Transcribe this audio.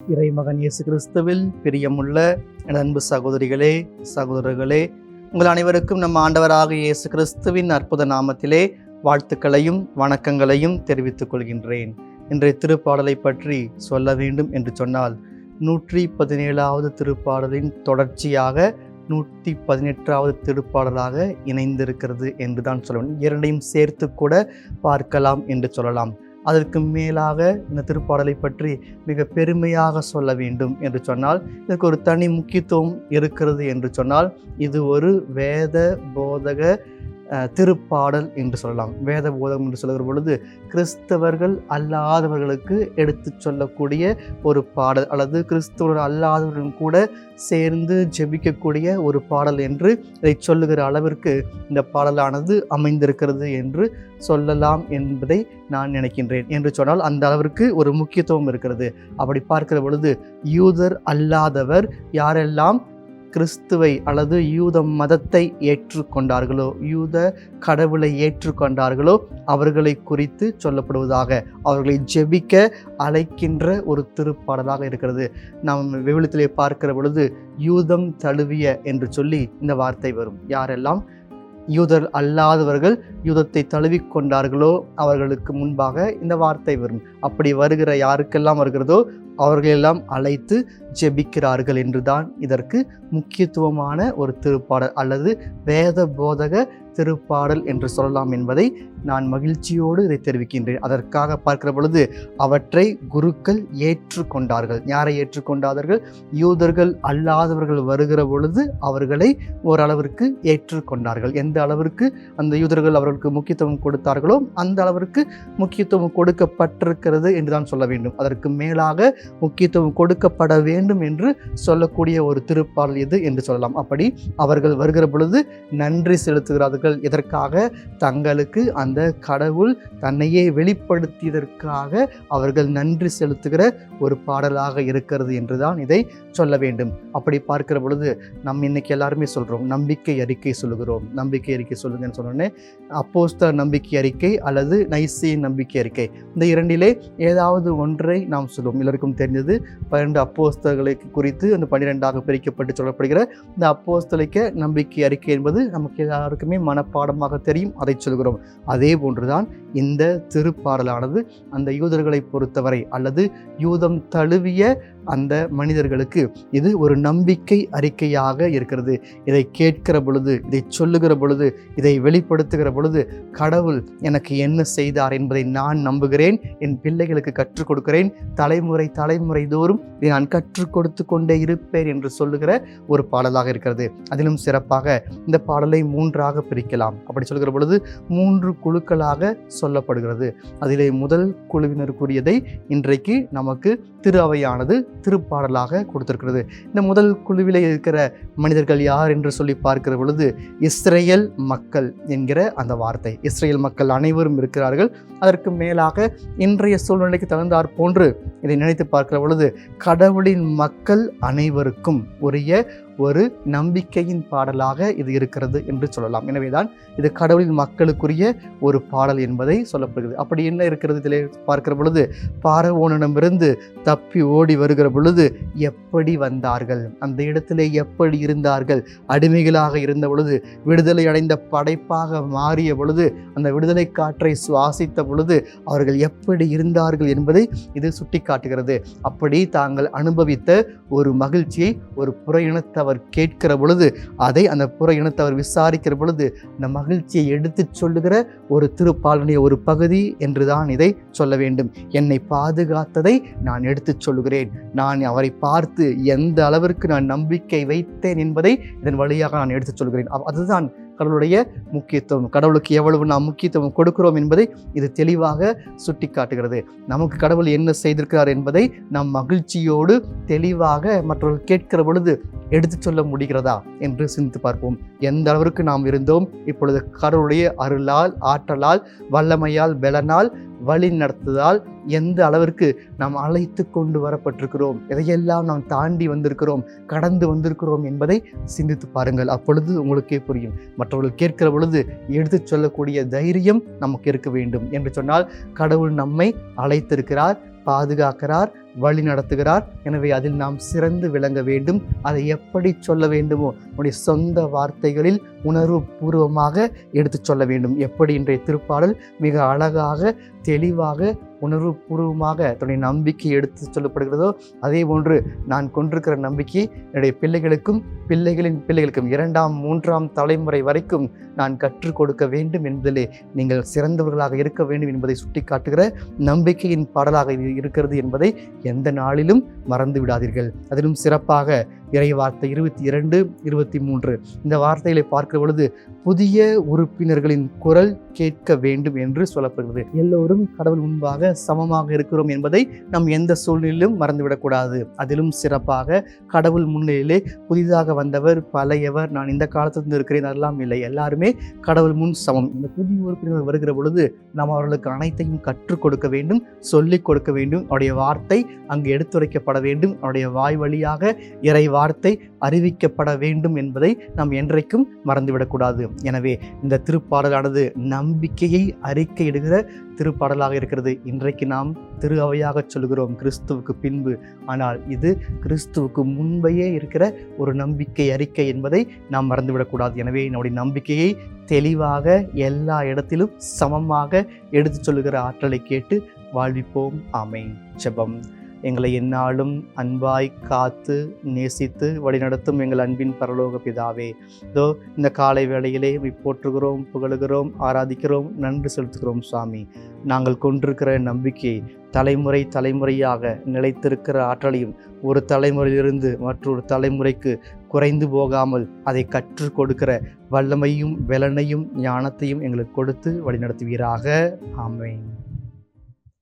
இறைமகன் இயேசு கிறிஸ்துவில் பிரியமுள்ள என் அன்பு சகோதரிகளே சகோதரர்களே உங்கள் அனைவருக்கும் நம் ஆண்டவராக இயேசு கிறிஸ்துவின் அற்புத நாமத்திலே வாழ்த்துக்களையும் வணக்கங்களையும் தெரிவித்துக் கொள்கின்றேன். இன்றைய திருப்பாடலை பற்றி சொல்ல வேண்டும் என்று சொன்னால் நூற்றி பதினேழாவது திருப்பாடலின் தொடர்ச்சியாக நூற்றி பதினெட்டாவது திருப்பாடலாக இணைந்திருக்கிறது என்று தான் இரண்டையும் சேர்த்து கூட பார்க்கலாம் என்று சொல்லலாம். அதற்கு மேலாக இந்த திருப்பாடலை பற்றி மிக பெருமையாக சொல்ல வேண்டும் என்று சொன்னால் இதற்கு ஒரு தனி முக்கியத்துவம் இருக்கிறது என்று சொன்னால் இது ஒரு வேத போதக திருப்பாடல் என்று சொல்லலாம். வேத போதகம் என்று சொல்லுகிற பொழுது கிறிஸ்தவர்கள் அல்லாதவர்களுக்கு எடுத்து சொல்லக்கூடிய ஒரு பாடல் அல்லது கிறிஸ்தவர்கள் அல்லாதவர்களும் கூட சேர்ந்து ஜெபிக்கக்கூடிய ஒரு பாடல் என்று இதை சொல்லுகிற அளவிற்கு இந்த பாடலானது அமைந்திருக்கிறது என்று சொல்லலாம் என்பதை நான் நினைக்கின்றேன். என்று சொன்னால் அந்த அளவிற்கு ஒரு முக்கியத்துவம் இருக்கிறது. அப்படி பார்க்கிற பொழுது யூதர் அல்லாதவர் யாரெல்லாம் கிறிஸ்துவை அல்லது யூத மதத்தை ஏற்றுக்கொண்டார்களோ யூத கடவுளை ஏற்றுக்கொண்டார்களோ அவர்களை குறித்து சொல்லப்படுவதாக அவர்களை ஜெபிக்க அழைக்கின்ற ஒரு திருப்பாடலாக இருக்கிறது. நாம் விவிலியத்திலே பார்க்கிற பொழுது யூதம் தழுவிய என்று சொல்லி இந்த வார்த்தை வரும். யாரெல்லாம்? யூதர் அல்லாதவர்கள் யூதத்தை தழுவிக்கொண்டார்களோ அவர்களுக்கு முன்பாக இந்த வார்த்தை வரும். அப்படி வருகிற யாருக்கெல்லாம் வருகிறதோ அவர்களெல்லாம் அழைத்து ஜெபிக்கிறார்கள் என்றுதான் இதற்கு முக்கியத்துவமான ஒரு திருப்பாடல் அல்லது வேத போதக திருப்பாடல் என்று சொல்லலாம் என்பதை நான் மகிழ்ச்சியோடு இதை தெரிவிக்கின்றேன். அதற்காக பார்க்கிற பொழுது அவற்றை குருக்கள் ஏற்றுக்கொண்டார்கள். யாரை ஏற்றுக்கொண்டார்கள்? யூதர்கள் அல்லாதவர்கள் வருகிற பொழுது அவர்களை ஓரளவிற்கு ஏற்றுக்கொண்டார்கள். எந்த அளவிற்கு அந்த யூதர்கள் அவர்களுக்கு முக்கியத்துவம் கொடுத்தார்களோ அந்த அளவிற்கு முக்கியத்துவம் கொடுக்கப்பட்டிருக்கிறது என்று தான் சொல்ல வேண்டும். அதற்கு மேலாக முக்கியத்துவம் கொடுக்கப்பட வேண்டும் வேண்டும் என்று சொல்லக்கூடிய ஒரு திருப்பாடல் இது என்று சொல்லலாம். அப்படி அவர்கள் வருகிற பொழுது நன்றி செலுத்துகிறார்கள். இதற்காக தங்களுக்கு அந்த கடவுள் தன்னையே வெளிப்படுத்தியதற்காக அவர்கள் நன்றி செலுத்துகிற ஒரு பாடலாக இருக்கிறது என்றுதான் இதை சொல்ல வேண்டும். அப்படி பார்க்கிற பொழுது நம்ம இன்னைக்கு எல்லாருமே சொல்கிறோம் நம்பிக்கை அறிக்கை சொல்லுகிறோம். நம்பிக்கை அறிக்கை சொல்லுங்கன்னு சொன்னோன்னே அப்போஸ்த நம்பிக்கை அறிக்கை அல்லது நைசிய நம்பிக்கை அறிக்கை. இந்த இரண்டிலே ஏதாவது ஒன்றை நாம் சொல்லுவோம். எல்லாருக்கும் தெரிஞ்சது பன்னெண்டு அப்போஸ்தலை குறித்து அந்த பன்னிரெண்டாக பிரிக்கப்பட்டு சொல்லப்படுகிற இந்த அப்போஸ்தலைக்க நம்பிக்கை அறிக்கை என்பது நமக்கு எல்லாருக்குமே மனப்பாடமாக தெரியும் அதை சொல்கிறோம். அதே போன்றுதான் இந்த திருப்பாடலானது அந்த யூதர்களை பொறுத்தவரை அல்லது யூதம் தழுவிய அந்த மனிதர்களுக்கு இது ஒரு நம்பிக்கை அறிக்கையாக இருக்கிறது. இதை கேட்கிற பொழுது இதை சொல்லுகிற பொழுது இதை வெளிப்படுத்துகிற பொழுது கடவுள் எனக்கு என்ன செய்தார் என்பதை நான் நம்புகிறேன். என் பிள்ளைகளுக்கு கற்றுக் கொடுக்கிறேன். தலைமுறை தலைமுறை தோறும் இதை நான் கற்றுக் கொடுத்து கொண்டே இருப்பேன் என்று சொல்லுகிற ஒரு பாடலாக இருக்கிறது. அதிலும் சிறப்பாக இந்த பாடலை மூன்றாக பிரிக்கலாம். அப்படி சொல்கிற பொழுது மூன்று குழுக்களாக சொல்லப்படுகிறது. அதிலே முதல் குழுவினர் கூறியதை இன்றைக்கு நமக்கு திரு அவையானது திருப்பாடலாக கொடுத்திருக்கிறது. இந்த முதல் குழுவில் இருக்கிற மனிதர்கள் யார் என்று சொல்லி பார்க்கிற பொழுது இஸ்ரேல் மக்கள் என்கிற அந்த வார்த்தை. இஸ்ரேல் மக்கள் அனைவரும் இருக்கிறார்கள். அதற்கு மேலாக இன்றைய சூழ்நிலைக்கு தகுந்தாற் போன்று இதை நினைத்து பார்க்கிற பொழுது கடவுளின் மக்கள் அனைவருக்கும் உரிய ஒரு நம்பிக்கையின் பாடலாக இது இருக்கிறது என்று சொல்லலாம். எனவேதான் இது கடவுளின் மக்களுக்குரிய ஒரு பாடல் என்பதை சொல்லப்படுகிறது. அப்படி என்ன இருக்கிறது? இதில் பார்க்கிற பொழுது பாரவோனிடமிருந்து தப்பி ஓடி வருகிற பொழுது எப்படி வந்தார்கள்? அந்த இடத்திலே எப்படி இருந்தார்கள்? அடிமைகளாக இருந்த பொழுது விடுதலை அடைந்த படைப்பாக மாறிய பொழுது அந்த விடுதலை காற்றை சுவாசித்த பொழுது அவர்கள் எப்படி இருந்தார்கள் என்பதை இது சுட்டிக்காட்டுகிறது. அப்படி தாங்கள் அனுபவித்த ஒரு மகிழ்ச்சியை ஒரு புற இனத்தவர் அவர் கேட்கிற பொழுது அதை அந்த புற இனத்தவர் விசாரிக்கிற பொழுது இந்த மகிழ்ச்சியை எடுத்துச் சொல்லுகிற ஒரு திருப்பாலனுடைய ஒரு பகுதி என்றுதான் இதை சொல்ல வேண்டும். என்னை பாதுகாத்ததை நான் எடுத்துச் சொல்லுகிறேன். நான் அவரை பார்த்து எந்த அளவிற்கு நான் நம்பிக்கை வைத்தேன் என்பதை இதன் வழியாக நான் எடுத்துச் சொல்கிறேன் அதுதான் கடவுளுடைய முக்கியத்துவம் கடவுளுக்கு எவ்வளவு நாம் முக்கியத்துவம் கொடுக்கிறோம் என்பதை இது தெளிவாக சுட்டி காட்டுகிறது நமக்கு கடவுள் என்ன செய்திருக்கிறார் என்பதை நாம் மகிழ்ச்சியோடு தெளிவாக மற்றவர்கள் கேட்கிற பொழுது எடுத்துச் சொல்ல முடிகிறதா என்று சிந்தித்து பார்ப்போம். எந்த அளவிற்கு நாம் இருந்தோம்? இப்பொழுது கடவுளுடைய அருளால் ஆற்றலால் வல்லமையால் பலனால் வழி நடத்துதால் எந்த அளவிற்கு நாம் அழைத்து கொண்டு வரப்பட்டிருக்கிறோம் எதையெல்லாம் நாம் தாண்டி வந்திருக்கிறோம் கடந்து வந்திருக்கிறோம் என்பதை சிந்தித்து பாருங்கள். அப்பொழுது உங்களுக்கே புரியும். மற்றவர்கள் கேட்கிற பொழுது எடுத்துச் சொல்லக்கூடிய தைரியம் நமக்கு இருக்க வேண்டும். என்று சொன்னால் கடவுள் நம்மை அழைத்திருக்கிறார் பாதுகாக்கிறார் வழி நடத்துகிறார். எனவே அதில் நாம் சிறந்து விளங்க வேண்டும். அதை எப்படி சொல்ல வேண்டுமோ உன்னுடைய சொந்த வார்த்தைகளில் உணர்வு பூர்வமாக எடுத்து சொல்ல வேண்டும். எப்படி இன்றைய திருப்பாடல் மிக அழகாக தெளிவாக உணர்வு பூர்வமாக தன்னுடைய நம்பிக்கை எடுத்து சொல்லப்படுகிறதோ அதே போன்று நான் கொண்டிருக்கிற நம்பிக்கை என்னுடைய பிள்ளைகளுக்கும் பிள்ளைகளின் பிள்ளைகளுக்கும் இரண்டாம் மூன்றாம் தலைமுறை வரைக்கும் நான் கற்றுக் கொடுக்க வேண்டும் என்பதிலே நீங்கள் சிறந்தவர்களாக இருக்க வேண்டும் என்பதை சுட்டிக்காட்டுகிற நம்பிக்கையின் பாடலாக இது இருக்கிறது என்பதை எந்த நாளிலும் மறந்து விடாதீர்கள். அதிலும் சிறப்பாக இறை வார்த்தை இருபத்தி இரண்டு இருபத்தி மூன்று. இந்த வார்த்தைகளை பார்க்கிற பொழுது புதிய உறுப்பினர்களின் குரல் கேட்க வேண்டும் என்று சொல்லப்படுகிறது. எல்லோரும் கடவுள் முன்பாக சமமாக இருக்கிறோம் என்பதை நாம் எந்த சூழ்நிலையிலும் மறந்துவிடக்கூடாது. அதிலும் சிறப்பாக கடவுள் முன்னிலையிலே புதிதாக வந்தவர் பழையவர் நான் இந்த காலத்திலிருந்து இருக்கிறேன் அதெல்லாம் இல்லை. எல்லாருமே கடவுள் முன் சமம். இந்த புதிய உறுப்பினர்கள் வருகிற பொழுது நாம் அவர்களுக்கு அனைத்தையும் கற்றுக் கொடுக்க வேண்டும் சொல்லிக் கொடுக்க வேண்டும். அவருடைய வார்த்தை அங்கு எடுத்துரைக்கப்பட வேண்டும். அவருடைய வாய் வழியாக இறை வார்த்தை அறிவிக்கப்பட வேண்டும் என்பதை நாம் என்றைக்கும் மறந்துவிடக்கூடாது. எனவே இந்த திருப்பாடலானது நம்பிக்கையை அறிக்கையிடுகிற திருப்பாடலாக இருக்கிறது. இன்றைக்கு நாம் திரு அவையாக சொல்கிறோம் கிறிஸ்துவுக்கு பின்பு. ஆனால் இது கிறிஸ்துவுக்கு முன்பையே இருக்கிற ஒரு நம்பிக்கை அறிக்கை என்பதை நாம் மறந்துவிடக்கூடாது. எனவே நம்முடைய நம்பிக்கையை தெளிவாக எல்லா இடத்திலும் சமமாக எடுத்து சொல்லுகிற ஆற்றலை கேட்டு வாழ்விப்போம். ஆமை ஜெபம். எங்களை எந்நாளும் அன்பாய் காத்து நேசித்து வழிநடத்தும் எங்கள் அன்பின் பரலோக பிதாவே. இதோ இந்த காலை வேளையிலே போற்றுகிறோம் புகழுகிறோம் ஆராதிக்கிறோம் நன்றி செலுத்துகிறோம் சுவாமி. நாங்கள் கொண்டிருக்கிற நம்பிக்கை தலைமுறை தலைமுறையாக நிலைத்திருக்கிற ஆற்றலையும் ஒரு தலைமுறையிலிருந்து மற்றொரு தலைமுறைக்கு குறைந்து போகாமல் அதை கற்றுக் கொடுக்கிற வல்லமையும் வெலனையும் ஞானத்தையும் எங்களுக்கு கொடுத்து வழிநடத்துவீராக. ஆமேன்.